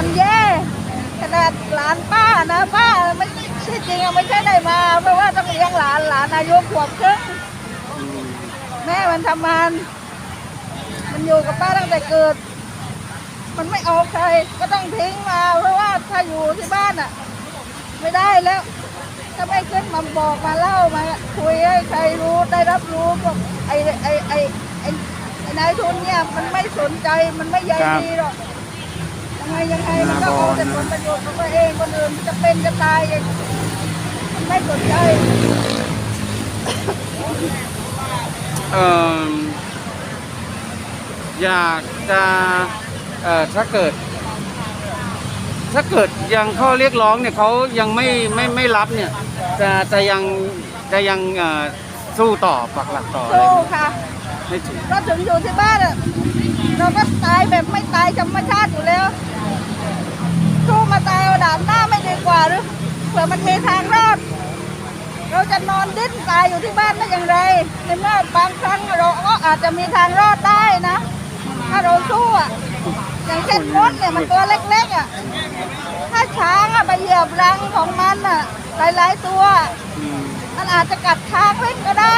มันแย่ขนาดหลานป้านะป้าไม่ที่จริงอะไม่ใช่ได้มา เพราะว่าต้องเลี้ยงหลานหลานอายุขวบครึ่งแม่มันทำงาน มันอยู่กับป้าตั้งแต่เกิด มันไม่เอาใครก็ต้องทิ้งมา เพราะว่าถ้าอยู่ที่บ้านอะไม่ได้แล้วถ้าไม่ขึ้นมาบอกมาเล่ามาคุยให้ใครรู้ได้รับรู้ก็ไอ้ไอ้ไอ้ไอ้ไอ้นายทุนเนี่ยมันไม่สนใจมันไม่ใยดีหรอก ไงยังไงมันก็เอาแต่ผลประโยชน์ของตัวเองคนอื่นจะเป็นจะตายเองมันไม่สนใจเอ่ออยากจะเอ่อถ้าเกิด ถ้าเกิดยังข้อเรียกร้องเนี่ยเขายังไม่ไม่ไม่รับเนี่ย จะจะยังจะยังเอ่อสู้ต่อปักหลักต่ออะไรสู้ไหมค่ะ ไม่ถึง เราถึงอยู่ที่บ้านอะเราก็ตายแบบไม่ตายธรรมชาติอยู่แล้วสู้มาำหน้าไม่ดีกว่าหรือเผื่อมันมีทางรอด เราจะนอนดิ้นตายอยู่ที่บ้านได้อย่างไรในเมื่อบางครั้งเราก็อาจจะมีทางรอดได้นะ ถ้าเราสู้อะอย่างเช่นมดเนี่ยมันตัวเล็กๆอะถ้าช้างอะไปเหยียบรังของมันอะหลายๆตัว มันอาจจะกัดช้างเล่นก็ได้